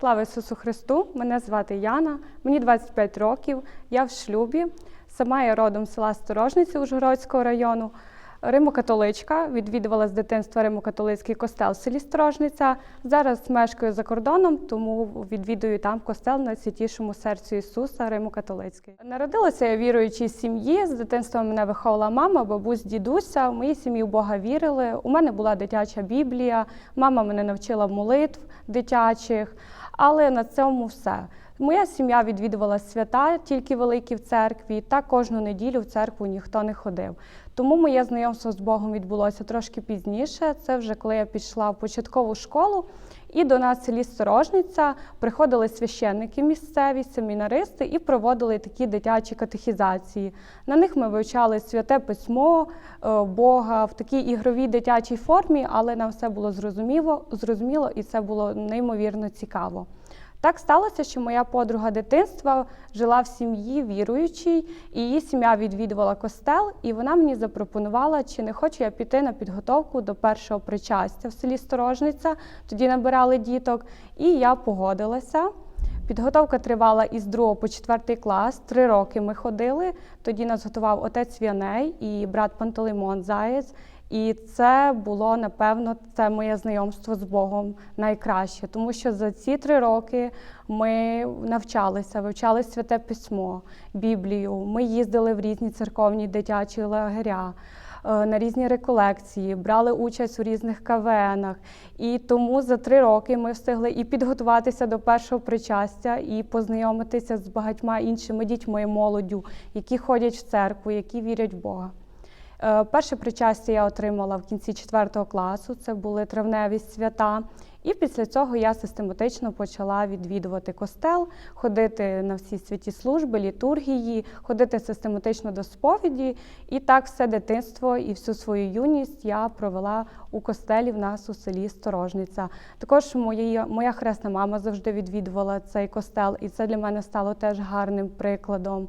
Слава Ісусу Христу! Мене звати Яна, мені 25 років, я в шлюбі. Сама я родом з села Сторожниці Ужгородського району. Римо-католичка, відвідувала з дитинства Римо-католицький костел в селі Сторожниця. Зараз мешкаю за кордоном, тому відвідую там костел на святішому серцю Ісуса Римо-католицький. Народилася я віруючій сім'ї. З дитинства мене виховала мама, бабусь, дідуся. В моїй сім'ї в Бога вірили. У мене була дитяча Біблія. Мама мене навчила молитв дитячих, але на цьому все. Моя сім'я відвідувала свята тільки великі в церкві, та кожну неділю в церкву ніхто не ходив. Тому моє знайомство з Богом відбулося трошки пізніше. Це вже коли я пішла в початкову школу, і до нас в селі Сторожниця приходили священники місцеві, семінаристи і проводили такі дитячі катехізації. На них ми вивчали святе письмо е, Бога в такій ігровій дитячій формі, але нам все було зрозуміло, зрозуміло і це було неймовірно цікаво. Так сталося, що моя подруга дитинства жила в сім'ї віруючій, і її сім'я відвідувала костел, і вона мені запропонувала, чи не хочу я піти на підготовку до першого причастя в селі Сторожниця. Тоді набирали діток, і я погодилася. Підготовка тривала із 2 по 4 клас. Три роки ми ходили. Тоді нас готував отець В'яней і брат Пантелеймон Заєць. І це було напевно це моє знайомство з Богом найкраще, тому що за ці три роки ми навчалися, вивчали святе письмо, Біблію. Ми їздили в різні церковні дитячі лагеря. е, На різні реколекції, брали участь у різних КВНах. І тому за три роки ми встигли і підготуватися до першого причастя, і познайомитися з багатьма іншими дітьми, молоддю, які ходять в церкву, які вірять в Бога. Е, Перше причастя я отримала в кінці 4 класу. Це були травневі свята. І після цього я систематично почала відвідувати костел, ходити на всі святі служби, літургії, ходити систематично до сповіді. І так все дитинство і всю свою юність я провела у костелі в нас у селі Сторожниця. Також моя, моя хресна мама завжди відвідувала цей костел, і це для мене стало теж гарним прикладом.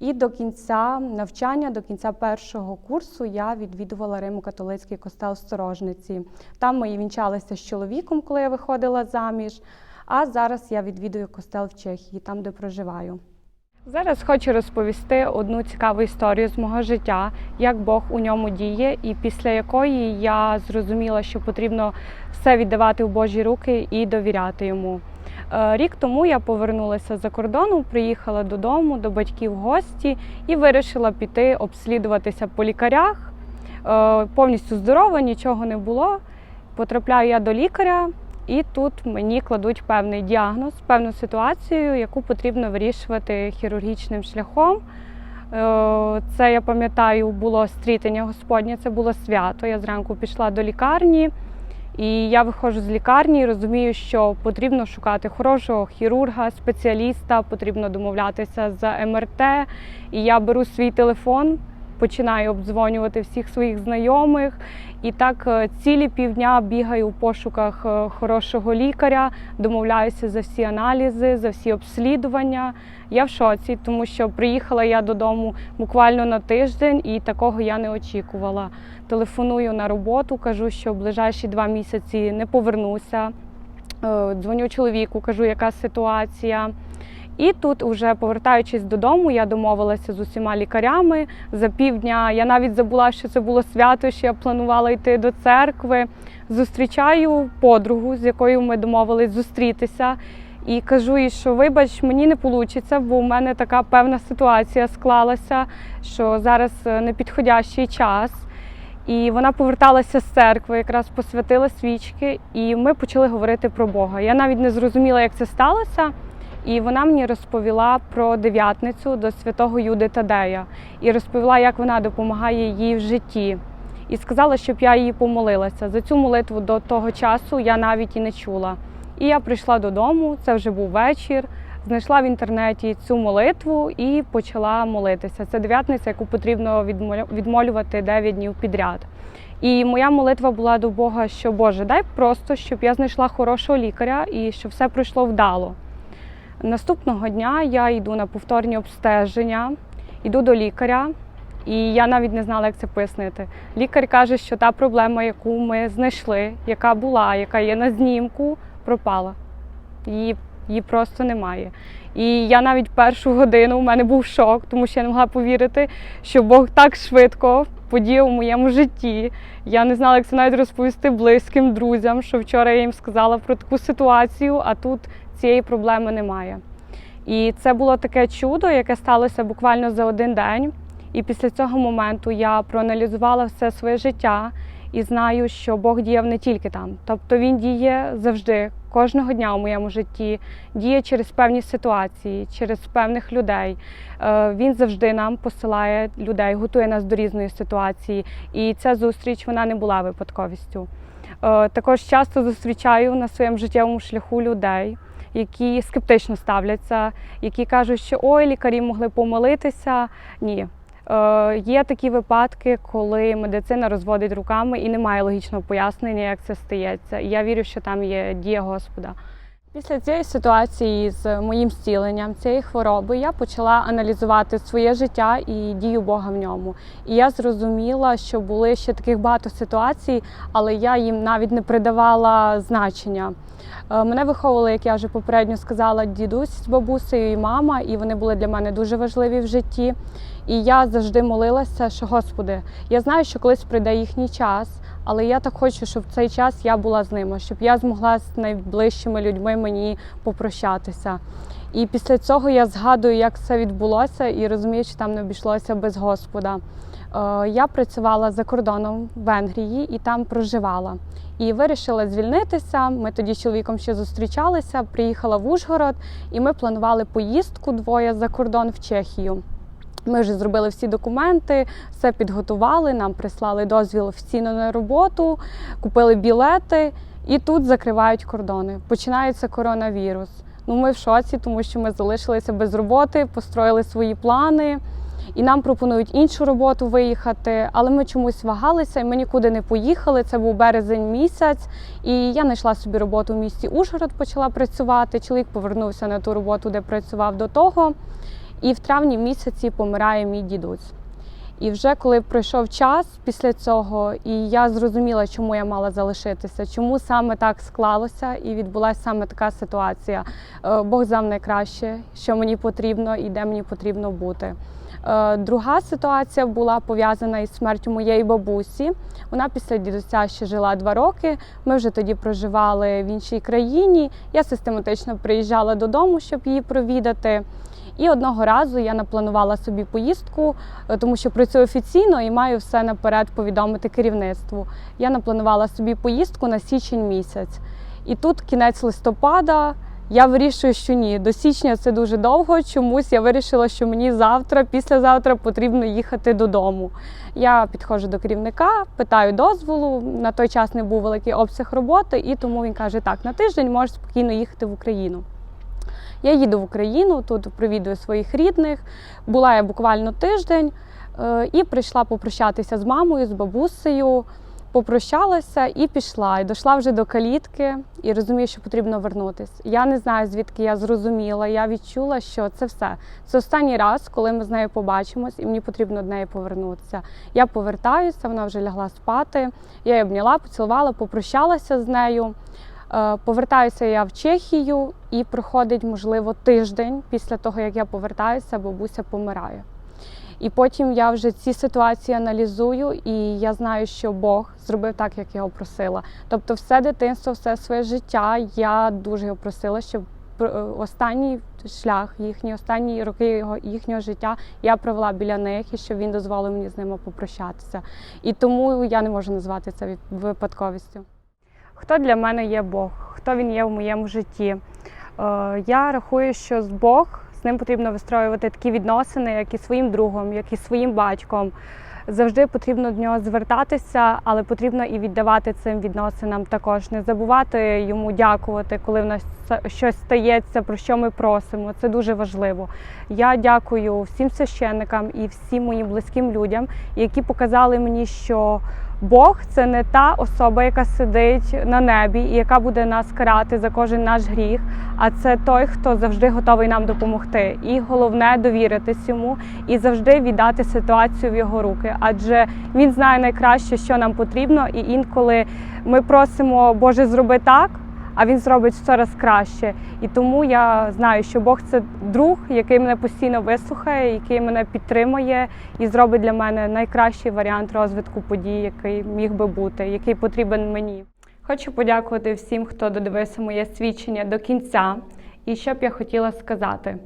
І до кінця навчання, до кінця першого курсу я відвідувала Римо-католицький костел Сторожниці. Там і вінчалися з чоловіком, коли я виходила заміж. А зараз я відвідую костел в Чехії, там, де проживаю. Зараз хочу розповісти одну цікаву історію з мого життя, як Бог у ньому діє, і після якої я зрозуміла, що потрібно все віддавати в Божі руки і довіряти йому. Е, Рік тому я повернулася за кордону, приїхала додому до батьків в гості і вирішила піти обслідуватися по лікарях. Е, Повністю здорова, нічого не було. Потрапляю я до лікаря, і тут мені кладуть певний діагноз, певну ситуацію, яку потрібно вирішувати хірургічним шляхом. Е, Це я пам'ятаю, було стрітення Господнє, це було свято. Я зранку пішла до лікарні. І я виходжу з лікарні і розумію, що потрібно шукати хорошого хірурга, спеціаліста, потрібно домовлятися за МРТ. І я беру свій телефон, починаю обдзвонювати всіх своїх знайомих. І так е, цілі півдня бігаю в пошуках е, хорошого лікаря, домовляюся за всі аналізи, за всі обслідування. Я в шоці, тому що приїхала я додому буквально на тиждень, і такого я не очікувала. Телефоную на роботу, кажу, що ближайші два місяці не повернуся. Е, Дзвоню чоловіку, кажу, яка ситуація. І тут, уже повертаючись додому, я домовилася з усіма лікарями за півдня. Я навіть забула, що це було свято, що я планувала йти до церкви. Зустрічаю подругу, з якою ми домовились зустрітися. І кажу їй, що вибач, мені не вийде, бо у мене така певна ситуація склалася, що зараз е, непідходящий час. І вона поверталася з церкви, якраз посвятила свічки, і ми почали говорити про Бога. Я навіть не зрозуміла, як це сталося. І вона мені розповіла про дев'ятницю до святого Юди Тадея і розповіла, як вона допомагає їй в житті. І сказала, щоб я її помолилася. За цю молитву до того часу я навіть і не чула. І я прийшла додому, це вже був вечір, знайшла в інтернеті цю молитву і почала молитися. Це дев'ятниця, яку потрібно відмолювати 9 днів підряд. І моя молитва була до Бога, що Боже, дай просто, щоб я знайшла хорошого лікаря і щоб все пройшло вдало. Наступного дня я йду на повторні обстеження, йду до лікаря, і я навіть не знала, як це пояснити. Лікар каже, що та проблема, яку ми знайшли, яка була, яка є на знімку, пропала. Її її просто немає. І я навіть першу годину у мене був шок, тому що я не могла повірити, що Бог так швидко подіяв у моєму житті. Я не знала, як це навіть розповісти близьким друзям, що вчора я їм сказала про таку ситуацію, а тут цієї проблеми немає. І це було таке чудо, яке сталося буквально за один день. І після цього моменту я проаналізувала все своє життя і знаю, що Бог діяв не тільки там. Тобто Він діє завжди, кожного дня у моєму житті, діє через певні ситуації, через певних людей. Е, Він завжди нам посилає людей, готує нас до різної ситуації. І ця зустріч вона не була випадковістю. Е, Також часто зустрічаю на своєму життєвому шляху людей, які скептично ставляться, які кажуть, що ой, лікарі могли помилитися. Ні. Е, Є такі випадки, коли медицина розводить руками і немає логічного пояснення, як це стається. Я вірю, що там є дія Господа. Після цієї ситуації з моїм зціленням цієї хвороби я почала аналізувати своє життя і дію Бога в ньому. І я зрозуміла, що були ще таких багато ситуацій, але я їм навіть не придавала значення. Е, Мене виховували, як я вже попередньо сказала, дідусь з бабусею і мама, і вони були для мене дуже важливі в житті. І я завжди молилася, що Господи, я знаю, що колись прийде їхній час, але я так хочу, щоб в цей час я була з ними, щоб я змогла з найближчими людьми мені попрощатися. І після цього я згадую, як це відбулося, і розумію, що там не обійшлося без Господа. Е, Я працювала за кордоном в Венгрії і там проживала. І вирішила звільнитися. Ми тоді з чоловіком ще зустрічалися, приїхала в Ужгород, і ми планували поїздку двоє за кордон в Чехію. Ми вже зробили всі документи, все підготували, нам прислали дозвіл офіційно на роботу, купили білети, і тут закривають кордони. Починається коронавірус. Ну, ми в шоці, тому що ми залишилися без роботи, построїли свої плани, і нам пропонують іншу роботу виїхати. Але ми чомусь вагалися, і ми нікуди не поїхали. Це був березень місяць, і я знайшла собі роботу в місті Ужгород, почала працювати. Чоловік повернувся на ту роботу, де працював до того. І в травні місяці помирає мій дідусь. І вже коли пройшов час після цього, і я зрозуміла, чому я мала залишитися, чому саме так склалося, і відбулася саме така ситуація. Е, Бог знав найкраще, що мені потрібно і де мені потрібно бути. Е, Друга ситуація була пов'язана із смертю моєї бабусі. Вона після дідуся ще жила два роки. Ми вже тоді проживали в іншій країні. Я систематично приїжджала додому, щоб її провідати. І одного разу я напланувала собі поїздку, е, тому що працюю офіційно і маю все наперед повідомити керівництву. Я напланувала собі поїздку на січень місяць. І тут кінець листопада. Я вирішую, що ні, до січня це дуже довго. Чомусь я вирішила, що мені завтра, післязавтра потрібно їхати додому. Я підходжу до керівника, питаю дозволу. На той час не був великий обсяг роботи, і тому він каже: так, на тиждень можеш спокійно їхати в Україну. Я їду в Україну, тут провідую своїх рідних. Була я буквально тиждень е, і прийшла попрощатися з мамою, з бабусею. Попрощалася і пішла. І дійшла вже до калітки і розумію, що потрібно вернутись. Я не знаю, звідки я зрозуміла. Я відчула, що це все. Це останній раз, коли ми з нею побачимось, і мені потрібно до неї повернутися. Я повертаюся, вона вже лягла спати. Я її обняла, поцілувала, попрощалася з нею. Е, Повертаюся я в Чехію, і проходить, можливо, тиждень після того, як я повертаюся, бабуся помирає. І потім я вже ці ситуації аналізую, і я знаю, що Бог зробив так, як я його просила. Тобто, все дитинство, все своє життя я дуже його просила, щоб е, останній шлях, їхні останні роки його їхнього життя я провела біля них і щоб він дозволив мені з ними попрощатися. І тому я не можу назвати це випадковістю. Хто для мене є Бог? Хто він є в моєму житті? Е, Я рахую, що з Бог з ним потрібно вистроювати такі відносини, як і своїм другом, як і своїм батьком. Завжди потрібно до нього звертатися, але потрібно і віддавати цим відносинам також. Не забувати йому дякувати, коли в нас щось стається, про що ми просимо. Це дуже важливо. Я дякую всім священникам і всім моїм близьким людям, які показали мені, що Бог це не та особа, яка сидить на небі і яка буде нас карати за кожен наш гріх, а це той, хто завжди готовий нам допомогти. І головне довіритись йому і завжди віддати ситуацію в його руки, адже він знає найкраще, що нам потрібно, і інколи ми просимо Боже, зроби так. А він зробить раз краще. І тому я знаю, що Бог це друг, який мене постійно вислухає, який мене підтримує і зробить для мене найкращий варіант розвитку подій, який міг би бути, який потрібен мені. Хочу подякувати всім, хто додивився моє свідчення до кінця. І що б я хотіла сказати.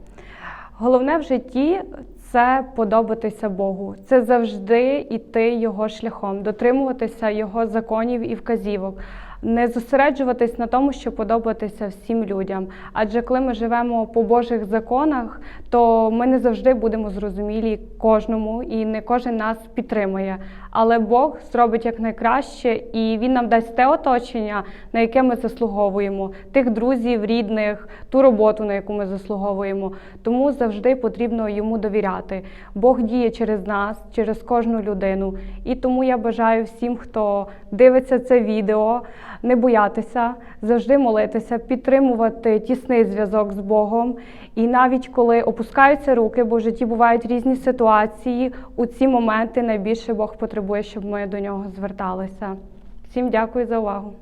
Головне в житті це подобатися Богу. Це завжди йти його шляхом, дотримуватися його законів і вказівок. Не зосереджуватись на тому, щоб подобатися всім людям. Адже коли ми живемо по Божих законах, то ми не завжди будемо зрозумілі кожному, і не кожен нас підтримує. Але Бог зробить якнайкраще, і Він нам дасть те оточення, на яке ми заслуговуємо, тих друзів, рідних, ту роботу, на яку ми заслуговуємо. Тому завжди потрібно йому довіряти. Бог діє через нас, через кожну людину. І тому я бажаю всім, хто дивиться це відео, не боятися, завжди молитися, підтримувати тісний зв'язок з Богом. І навіть коли опускаються руки, бо в житті бувають різні ситуації, у ці моменти найбільше Бог потребує, щоб ми до нього зверталися. Всім дякую за увагу.